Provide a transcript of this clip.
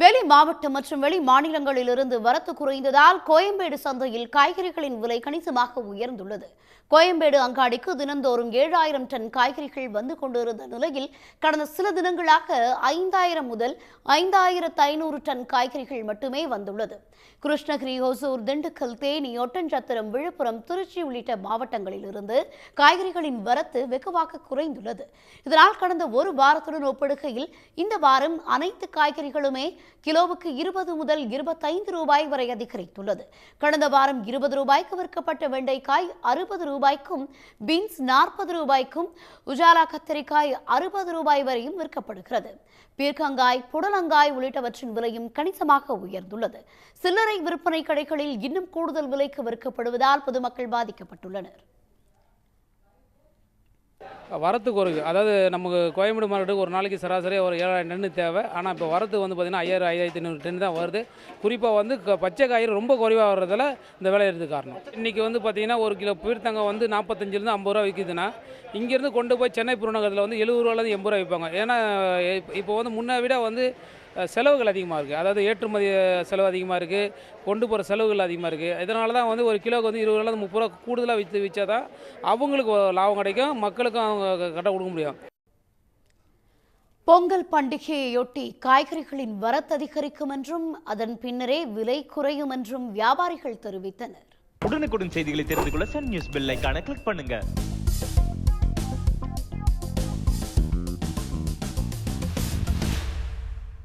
வெளி மாவட்டம் மற்றும் வெளி மாநிலங்களிலிருந்து வரத்து குறைந்ததால் கோயம்பேடு சந்தையில் காய்கறிகளின் விலை கணிசமாக உயர்ந்துள்ளது. கோயம்பேடு அங்காடிக்கு தினந்தோறும் ஏழாயிரம் டன் காய்கறிகள் வந்து கொண்டிருந்த நிலையில் கடந்த சில தினங்களாக ஐந்தாயிரம் முதல் ஐந்தாயிரத்து ஐநூறு டன் காய்கறிகள் மட்டுமே வந்துள்ளது. கிருஷ்ணகிரி ஓசூர் திண்டுக்கல் தேனி ஒட்டஞ்சத்திரம் விழுப்புரம் திருச்சி உள்ளிட்ட மாவட்டங்களிலிருந்து காய்கறிகளின் வரத்து வெகுவாக குறைந்துள்ளது. இதனால் கடந்த ஒரு வாரத்துடன் ஒப்பிடுகையில் இந்த வாரம் அனைத்து காய்கறிகளுமே கிலோவுக்கு இருபது முதல் இருபத்தைந்து ரூபாய் வரை அதிகரித்துள்ளது. கடந்த வாரம் இருபது ரூபாய்க்கு விற்கப்பட்ட வெண்டைக்காய் அறுபது ரூபாய்க்கும் பீன்ஸ் நாற்பது ரூபாய்க்கும் உஜாலா கத்தரிக்காய் அறுபது ரூபாய் வரையும் விற்கப்படுகிறது. பீர்க்கங்காய் புடலங்காய் உள்ளிட்டவற்றின் விலையும் கணிசமாக உயர்ந்துள்ளது. சில்லறை விற்பனை கடைகளில் இன்னும் கூடுதல் விலைக்கு விற்கப்படுவதால் பொதுமக்கள் பாதிக்கப்பட்டுள்ளனர். வரத்துக்கு ஒரு அதாவது நமக்கு கோயம்பேடு மாவட்டத்துக்கு ஒரு நாளைக்கு சராசரியாக ஒரு ஏழாயிரம் டன்னு தேவை. ஆனால் இப்போ வரத்துக்கு வந்து பார்த்திங்கன்னா ஐயாயிரம் ஐயாயிரத்தி ஐநூறு டன் தான் வருது. குறிப்பாக வந்து க- பச்சை காய்கறி ரொம்ப குறைவாக வர்றதால இந்த விலை காரணம். இன்றைக்கி வந்து பார்த்திங்கன்னா ஒரு கிலோ பீர்த்தங்க வந்து நாற்பத்தஞ்சிலேருந்து ஐம்பது ரூபா விற்கிதுன்னா இங்கேருந்து கொண்டு போய் சென்னை புறநகரத்தில் வந்து எழுபது ரூபாலேருந்து எண்பது ரூபா விற்பாங்க ஏன்னா இப்போ வந்து முன்னே விட வந்து செலவுகள் அதிகமாக இருக்குது அதாவது ஏற்றுமதி செலவு அதிகமாக இருக்குது கொண்டு போகிற செலவுகள் அதிகமாக இருக்குது இதனால தான் வந்து ஒரு கிலோக்கு வந்து இருபது ரூபாலேருந்து முப்பது ரூபா கூடுதலாக விற்று விற்றா தான் அவங்களுக்கு லாபம் கிடைக்கும் மக்களுக்கும் அவங்க கரெக்டாக கொடுக்க முடியும். பொங்கல் பண்டிகையையொட்டி காய்கறிகளின் வரத்து அதிகரிக்கும் என்றும் அதன் பின்னரே விலை குறையும் என்றும் வியாபாரிகள் தெரிவித்தனர். உடனுக்குடன் செய்திகளை தெரிந்து கொள்ள சன் நியூஸ் பெல் ஐகானை கிளிக் பண்ணுங்க.